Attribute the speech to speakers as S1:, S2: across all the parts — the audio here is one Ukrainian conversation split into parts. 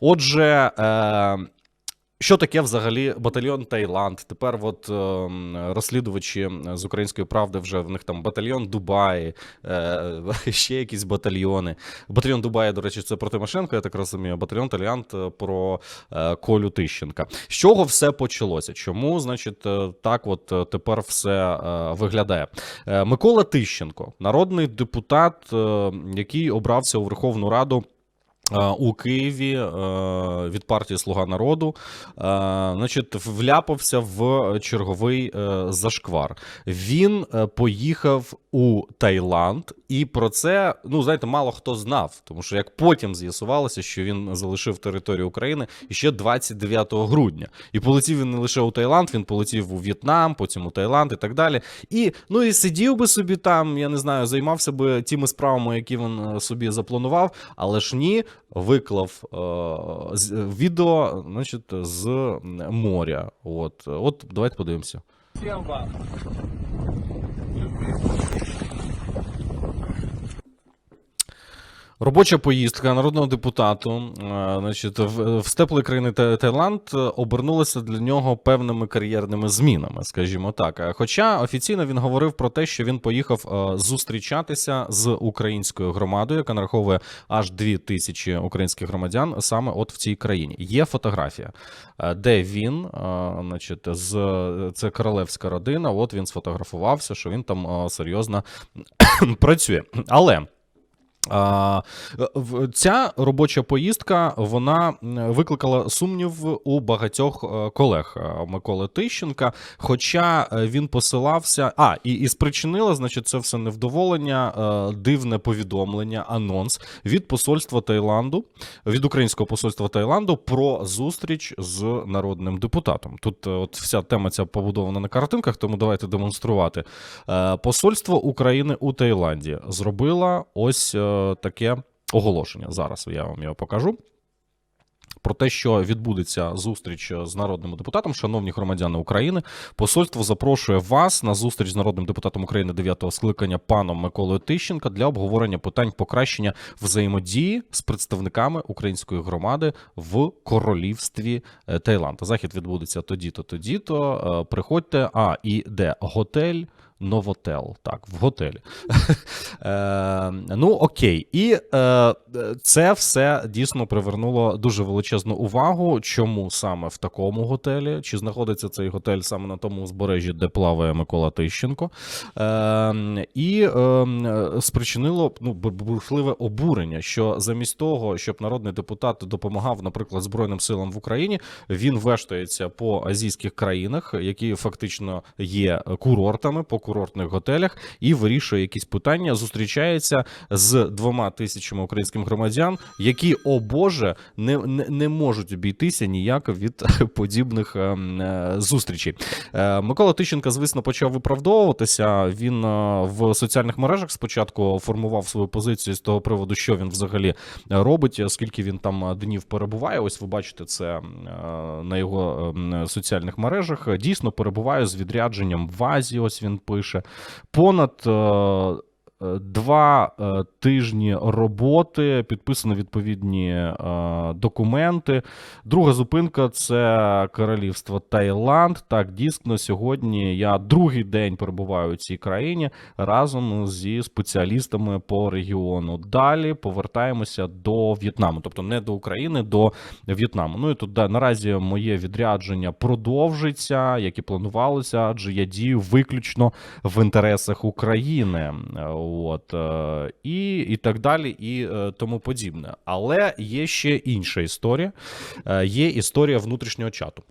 S1: Отже, е, що таке взагалі батальйон Таїланд? Тепер от е, розслідувачі з української правди вже в них там батальйон Дубаї, е, ще якісь батальйони. Батальйон Дубаї, до речі, це про Тимошенко, я так розумію. Батальйон Таїланд е, про е, Колю Тищенка. З чого все почалося? Чому, значить, е, так от е, тепер все е, виглядає? Е, Микола Тищенко, народний депутат, е, який обрався у Верховну Раду. Е, У Києві е, від партії Слуга народу, е, значить, вляпався в черговий зашквар. Він поїхав у Таїланд, і про це, ну знаєте, мало хто знав, тому що як потім з'ясувалося, що він залишив територію України ще 29 грудня. І полетів він не лише у Таїланд, він полетів у В'єтнам, потім у Таїланд і так далі. І ну і сидів би собі там, я не знаю, займався би тими справами, які він собі запланував, але ж ні, виклав е, з- відео, значить, з моря. От, от давайте подивимося.
S2: Всем вам.
S1: Робоча поїздка народного депутату, е, значить, в, теплої країни Та- Таїланд е, обернулася для нього певними кар'єрними змінами, скажімо так. Е, Хоча офіційно він говорив про те, що він поїхав зустрічатися з українською громадою, яка нараховує аж дві тисячі українських громадян саме от в цій країні. Є фотографія, де він, значить, з це королевська родина. От він сфотографувався, що він там серйозно працює. Але. Ця робоча поїздка вона викликала сумнів у багатьох е, колег е, Миколи Тищенка. Хоча е, він посилався, а і, і спричинила, значить, це все невдоволення, дивне повідомлення, анонс від посольства Таїланду, від українського посольства Таїланду про зустріч з народним депутатом. Тут от вся тема ця побудована на картинках, тому давайте демонструвати. Посольство України у Таїланді зробило ось таке оголошення. Зараз я вам його покажу. Про те, що відбудеться зустріч з народним депутатом, шановні громадяни України, посольство запрошує вас на зустріч з народним депутатом України 9-го скликання паном Миколою Тищенка для обговорення питань покращення взаємодії з представниками української громади в королівстві е, Таїланд. Захід відбудеться тоді-то, тоді-то. Е, Приходьте. А і де готель. Новотел, так, в готелі. е, ну, окей. І е, це все дійсно привернуло дуже величезну увагу. Чому саме в такому готелі? Чи знаходиться цей готель саме на тому узбережжі, де плаває Микола Тищенко? Е, і е, спричинило ну, бу- бурхливе обурення, що замість того, щоб народний депутат допомагав, наприклад, Збройним силам в Україні, він вештається по азійських країнах, які фактично є курортами по курортних готелях, і вирішує якісь питання. Зустрічається з двома тисячами українських громадян, які, о Боже, не, не, не можуть обійтися ніяк від подібних ем, е, зустрічей. Е, Микола Тищенка, звісно, почав виправдовуватися. Він е, в соціальних мережах спочатку формував свою позицію з того приводу, що він взагалі робить, скільки він там е, днів перебуває. Ось ви бачите це е, на його ем, соціальних мережах. Дійсно перебуває з відрядженням в Азії. Ось він пише. Понад е, е, Два е, тижні роботи, підписані відповідні е, документи. Друга зупинка це королівство Таїланд. Так, дійсно, сьогодні я другий день перебуваю у цій країні разом зі спеціалістами по регіону. Далі повертаємося до В'єтнаму, тобто не до України, до В'єтнаму. Ну і тут да, наразі моє відрядження продовжиться, як і планувалося, адже я дію виключно в інтересах України. От е, і, і так далі, і е, тому подібне. Але є ще інша історія. Е, Є історія внутрішнього чату.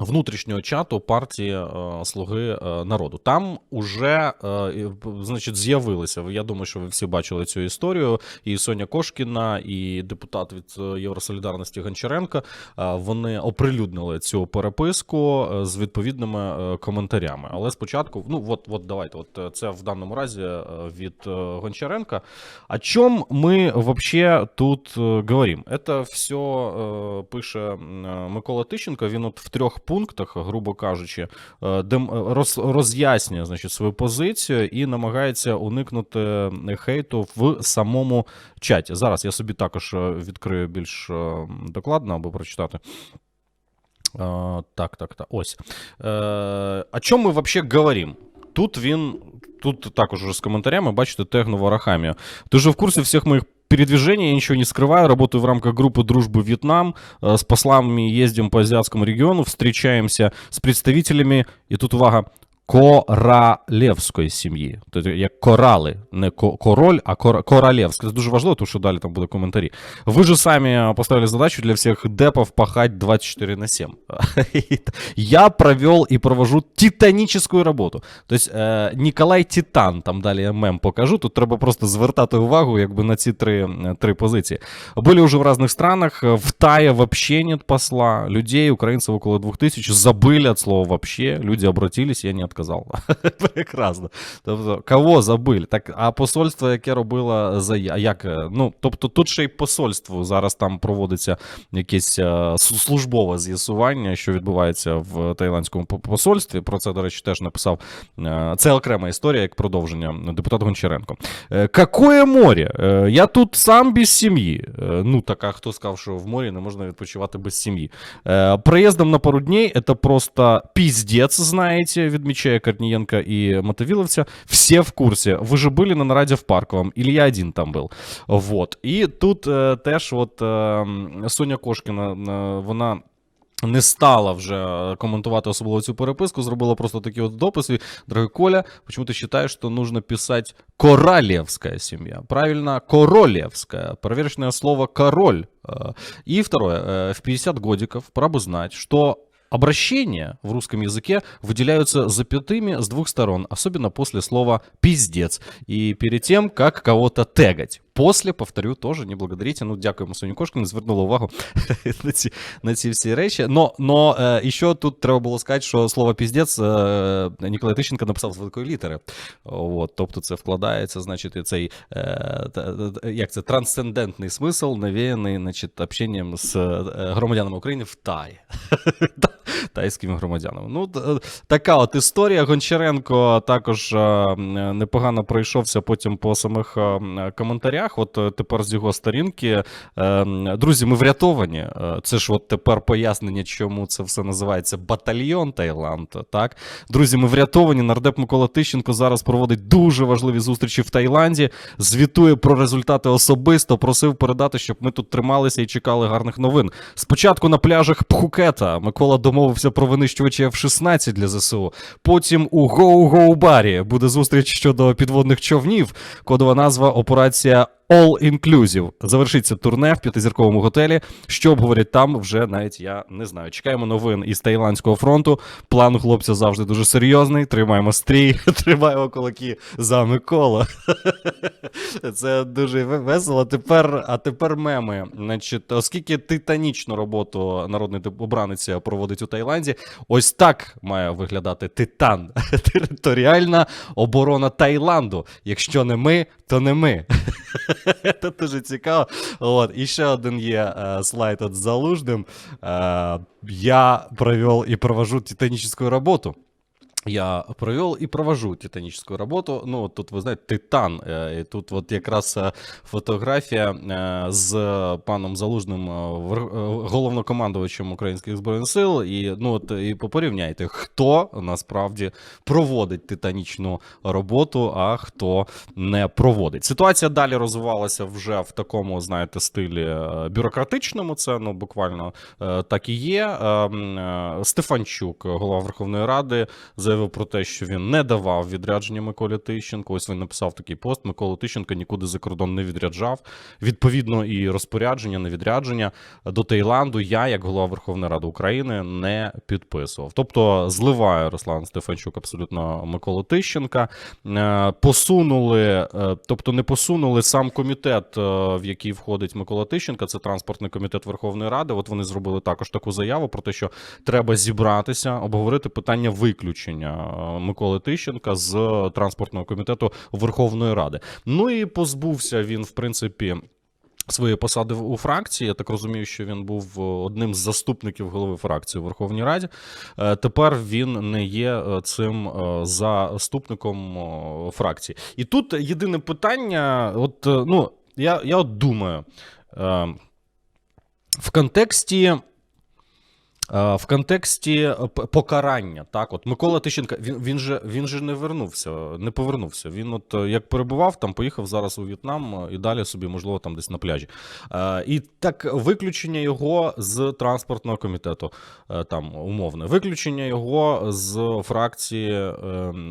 S1: Внутрішнього чату партії е, Слуги е, народу. Там уже е, і, п- значить, з'явилися. Я думаю, що ви всі бачили цю історію. І Соня Кошкіна, і депутат від е, Євросолідарності Гончаренка. е, Вони оприлюднили цю переписку е, з відповідними е, коментарями. Але спочатку, ну от, от давайте, от е, це в даному разі е, від е, Гончаренка. О чем мы вообще тут э, говорим? Это все э, пише м, э, Микола Тищенко. Він от в трьох пунктах, грубо кажучи, е, роз, роз'яснює значить, свою позицію і намагається уникнути хейту в самому чаті. Зараз я собі також е, відкрию більш е, докладно, аби прочитати. Е, Так, так, так. Ось. Е, О чому ми взагалі говоримо? Тут він, тут також уже з коментарями, бачите, тегнув Арахамія. Ты же в курсе всех моих передвижений, я ничего не скрываю, работаю в рамках группы дружбы Вьетнам, э, с послами ездим по азиатскому региону, встречаемся с представителями, и тут увага, королевської сім'ї. Тобто як корали, не ко- король, а кор- королевська. Це дуже важливо, тому що далі там буде коментарі. Ви же самі поставили задачу для всіх депов пахать 24 на 7. Я провел і провожу титанічну роботу. Тобто е, Ніколай Титан, там далі я мем покажу. Тут треба просто звертати увагу якби, на ці три, е, три позиції. Были уже в разных странах. В Тае вообще нет посла. Людей, украинцев около 2000, забыли от слова вообще. Люди обратились, я не отказал. Прекрасно. Тобто, кого забили? Так, а посольство, яке робило за як? е, Ну, тобто, тут ще й посольство. Зараз там проводиться якесь е, службове з'ясування, що відбувається в таїландському посольстві. Про це, до речі, теж написав. е, Це окрема історія, як продовження депутат Гончаренко. Какое море? Я тут сам без сім'ї. Ну, так, а хто сказав, що в морі не можна відпочивати без сім'ї? Проездом на пару дней это просто пиздец, знаете, відмічає Корнієнко і Мотовиловця. Все в курсі. Ви же були на нараді в Парковому, или я один там був. Вот. І тут е, теж от е, м, Соня Кошкіна, е, вона. Не стала вже коментувати особливо цю переписку, зробила просто такі от дописи. Дорогой Коля, почему ты считаешь, что нужно писать королевская семья? Правильно, королевская. Проверочное слово король. Э, И второе, э, в 50 годиков пора бы знать, что Обращения в русском языке выделяются запятыми с двух сторон, особенно после слова «пиздец» и перед тем, как кого-то тегать. После, повторю, тоже не благодарите. Ну, дякуємо Соні Кошкіну, звернула увагу на ці, на ці всі речі. Но, но е, ще тут треба було сказати, що слово «піздець» е, Ніколай Тищенко написав з великої літери. От, тобто це вкладається, значить, цей е, та- як це, трансцендентний смисл, навіяний, значить, общенням з е, громадянами України в Таї. Тайськими громадянами. Ну, е, така от історія. Гончаренко також е, непогано пройшовся потім по самих е, м, коментарях. От е, тепер з його сторінки. е, Друзі, ми врятовані. Е, Це ж от тепер пояснення, чому це все називається батальйон Таїланд. Так, друзі, ми врятовані. Нардеп Микола Тищенко зараз проводить дуже важливі зустрічі в Таїланді. Звітує про результати особисто. Просив передати, щоб ми тут трималися і чекали гарних новин. Спочатку на пляжах Пхукета Микола домовився про винищувачі F-16 для ЗСУ. Потім у Гоу-Гоу-Барі буде зустріч щодо підводних човнів. Кодова назва операція All Inclusive. Завершиться турне в п'ятизірковому готелі. Що обговорять там, вже навіть я не знаю. Чекаємо новин із Таїландського фронту. План хлопця завжди дуже серйозний. Тримаємо стрій, тримаємо кулаки за Микола. Це дуже весело. Тепер, а тепер меми. Значить, оскільки титанічну роботу народний обранець проводить у Таїланді, ось так має виглядати титан. Територіальна оборона Таїланду. Якщо не ми, то не ми. Це дуже цікаво. От, і ще один є е, слайд от з залужним. Е, я провел і провожу титанічну роботу. Я провел і провожу титанічну роботу. Ну, тут, ви знаєте, титан. Е, І тут от якраз е, фотографія е, з паном Залужним, головнокомандувачем Українських Збройних сил. І, ну, от, і порівняйте, хто насправді проводить титанічну роботу, а хто не проводить. Ситуація далі розвивалася вже в такому, знаєте, стилі бюрократичному. Це ну буквально так і є. Стефанчук, голова Верховної Ради, заявив про те, що він не давав відрядження Миколі Тищенко. Ось він написав такий пост: Миколу Тищенко нікуди за кордон не відряджав. Відповідно, і розпорядження на відрядження до Таїланду я, як голова Верховної Ради України, не підписував. Тобто зливає Руслан Стефанчук абсолютно Миколу Тищенка. Е, Посунули, е, тобто не посунули сам комітет, е, в який входить Микола Тищенка, це транспортний комітет Верховної Ради. От вони зробили також таку заяву про те, що треба зібратися, обговорити питання виключення е, Миколи Тищенка з транспортного комітету Верховної Ради. Ну і позбувся він, в принципі. Своєї посади у фракції. Я так розумію, що він був одним з заступників голови фракції у Верховній Раді. Е, Тепер він не є е, цим е, заступником фракції. І тут єдине питання: от, ну, я, я от думаю, в контексті. Е, В контексті е, покарання, так, от Микола Тищенка, він, він, же, він же не вернувся, не повернувся. Він, от е, як перебував, там поїхав зараз у В'єтнам і далі собі, можливо, там десь на пляжі. І так, виключення його з транспортного комітету, там умовне, виключення його з фракції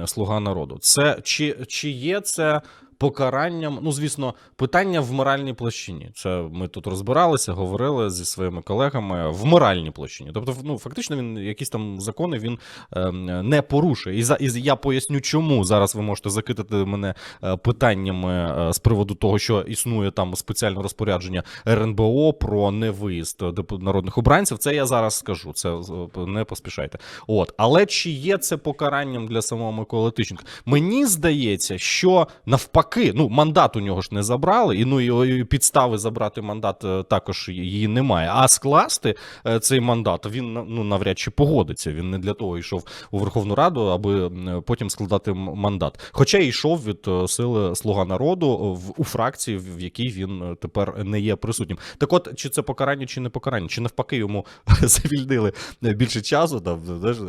S1: Слуга народу. Це чи, чи є це покаранням? Ну, звісно, питання в моральній площині. Це ми тут розбиралися, говорили зі своїми колегами в моральній площині. Тобто, ну фактично, він якісь там закони він е, не порушує. І за і я поясню, чому зараз ви можете закидати мене е, питаннями е, з приводу того, що існує там спеціальне розпорядження РНБО про невиїзд деп- народних обранців. Це я зараз скажу. Це е, не поспішайте. От, але чи є це покаранням для самого Миколи Тищенка? Мені здається, що навпаки, ну мандат у нього ж не забрали, і ну і підстави забрати мандат е, також її немає. А скласти е, цей мандат він ну навряд чи погодиться. Він не для того йшов у Верховну Раду, аби потім складати мандат. Хоча йшов від е, сили Слуга народу в у фракції, в якій він е, тепер не є присутнім. Так, от чи це покарання, чи не покарання, чи навпаки йому завільнили більше часу, там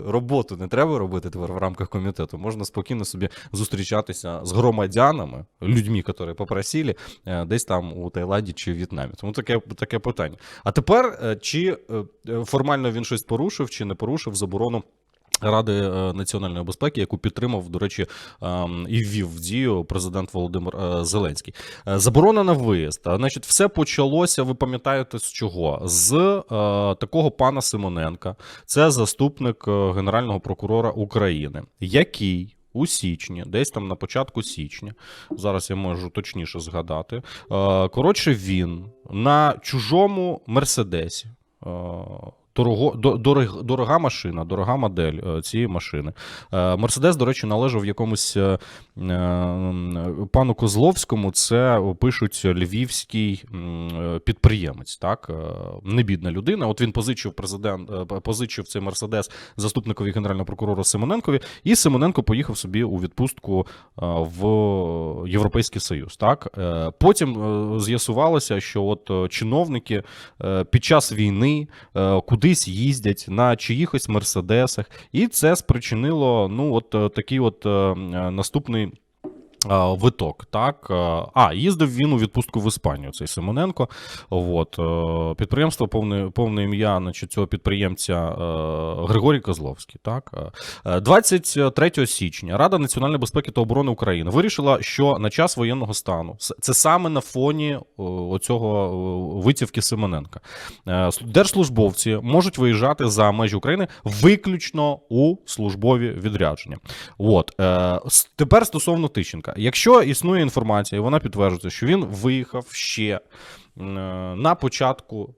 S1: роботу не треба робити тепер в рамках комітету. Можна спокійно собі зустрічатися з громадянами, людьми, які попросили, е, десь там у Таїланді чи В'єтнамі. Тому таке, таке питання. А тепер е, чи е, формально він щось порушив, чи не порушив заборону. Ради е, національної безпеки, яку підтримав, до речі, ем, і ввів в дію президент Володимир Зеленський. Заборона на виїзд. Значить, все почалося. Ви пам'ятаєте з чого? З такого пана Симоненка, це заступник генерального прокурора України, який. У січні, десь там на початку січня, зараз я можу точніше згадати. е, Коротше, він на чужому мерседесі. Дорого, дорог, дорога машина, дорога модель е, цієї машини. Е, Мерседес, до речі, належав якомусь е, пану Козловському. Це пишуть львівський підприємець, так е, не бідна людина. От він позичив президент, позичив цей мерседес заступникові генерального прокурора Симоненкові, і Симоненко поїхав собі у відпустку в Європейський Союз. Так потім з'ясувалося, що от чиновники під час війни е, кудись їздять на чиїхось мерседесах, і це спричинило ну от е, такий от е, е, наступний. А, Виток, так. е, А, їздив він у відпустку в Іспанію, цей Симоненко. От, е, підприємство, повне, повне ім'я значить, цього підприємця е, Григорій Козловський. Так. Е, 23 січня Рада національної безпеки та оборони України вирішила, що на час воєнного стану це саме на фоні е, оцього е, витівки Симоненка. Е, Держслужбовці можуть виїжджати за межі України виключно у службові відрядження. От е, тепер стосовно Тищенка, якщо існує інформація, і вона підтверджується, що він виїхав ще е, на початку.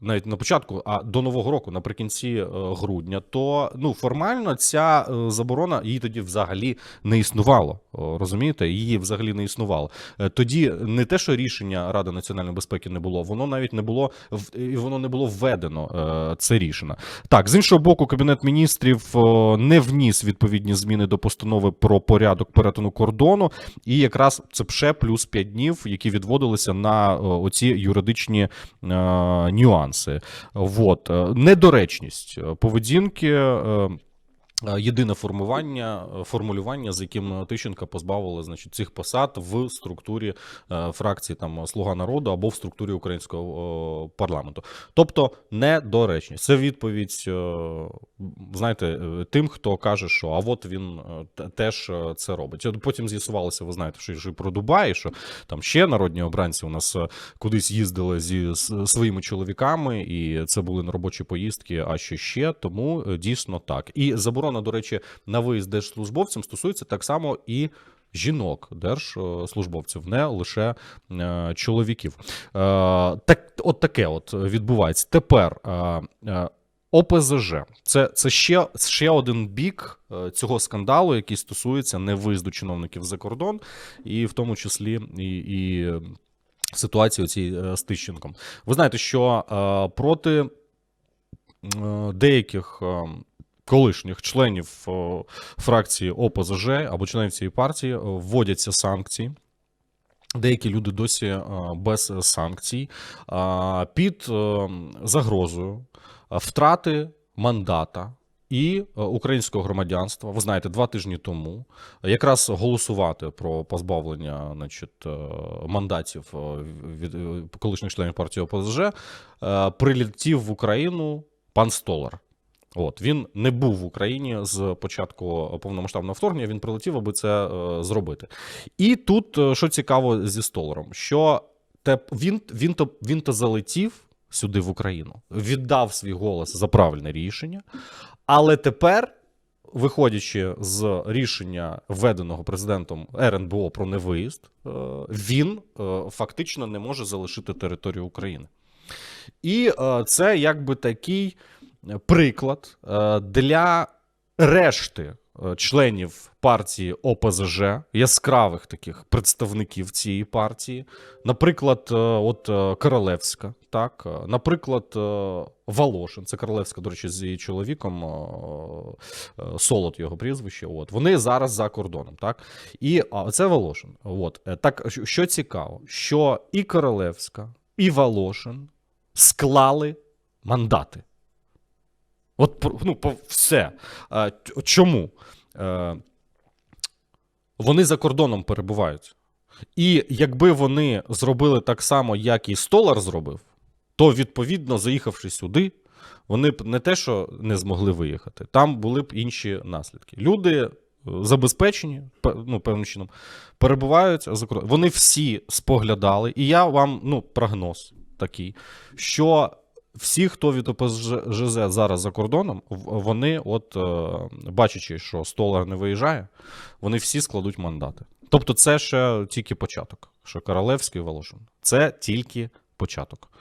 S1: Навіть на початку, а до нового року, наприкінці е, грудня, то ну формально ця е, заборона її тоді взагалі не існувало. Розумієте, її взагалі не існувало. Е, Тоді не те, що рішення Ради національної безпеки не було, воно навіть не було воно не було введено. Це рішення. Так, з іншого боку, кабінет міністрів не вніс відповідні зміни до постанови про порядок перетину кордону, і якраз це ще плюс 5 днів, які відводилися на оці юридичні е, нюанси. Вот. Е, Недоречність е, поведінки. Е, е, Єдине формування, е, формулювання, з яким Тищенка позбавили значить, цих посад в структурі е, фракції там Слуга народу або в структурі українського е, парламенту. Тобто недоречність. Це відповідь, е, знаєте, е, тим, хто каже, що а от він е, теж е, це робить. От Потім з'ясувалося, ви знаєте, що і про Дубай, що там ще народні обранці у нас е, кудись їздили зі своїми чоловіками, і це були не робочі поїздки, а що ще. Тому е, дійсно так. І заборона, до речі, на виїзд держслужбовцям стосується так само і. Жінок, держслужбовців, не лише е, чоловіків. Е, так, от таке от відбувається. Тепер е, е, ОПЗЖ це, це ще, ще один бік е, цього скандалу, який стосується невиїзду чиновників за кордон, і в тому числі і. і ситуації цій з Тищенком. Ви знаєте, що е, проти е, деяких е, колишніх членів фракції ОПЗЖ або членів цієї партії вводяться санкції. Деякі люди досі е, без санкцій під е, загрозою е, втрати мандата і українського громадянства. Ви знаєте, два тижні тому якраз голосувати про позбавлення значить, мандатів від колишніх членів партії ОПЗЖ прилетів в Україну пан Столар. От він не був в Україні з початку повномасштабного вторгнення. Він прилетів, аби це е, зробити. І тут е, що цікаво зі Столаром, що те він, він то він то залетів сюди в Україну, віддав свій голос за правильне рішення, але тепер. Виходячи з рішення введеного президентом РНБО про невиїзд, е, він фактично не може залишити територію України. І це якби такий приклад е, для решти е, членів партії ОПЗЖ, яскравих таких представників цієї партії. Наприклад, е, от Королевська, так, наприклад, Волошин, це Королевська, до речі, з її чоловіком, Солод його прізвище. От вони зараз за кордоном, так. І це Волошин. От так, що цікаво, що і Королевська, і Волошин склали мандати. От ну, по- все. Т- Чому? Е, Вони за кордоном перебувають. І якби вони зробили так само, як і Столар зробив, то відповідно, заїхавши сюди, вони б не те, що не змогли виїхати, там були б інші наслідки. Люди е, забезпечені, ну, певним чином, перебувають. Вони всі споглядали, і я вам ну, прогноз такий, що всі, хто від ОПЖЗ зараз за кордоном, вони, от е, бачачи, що Столар не виїжджає, вони всі складуть мандати. Тобто, це ще тільки початок. Що Королевський Волошин. Це тільки початок.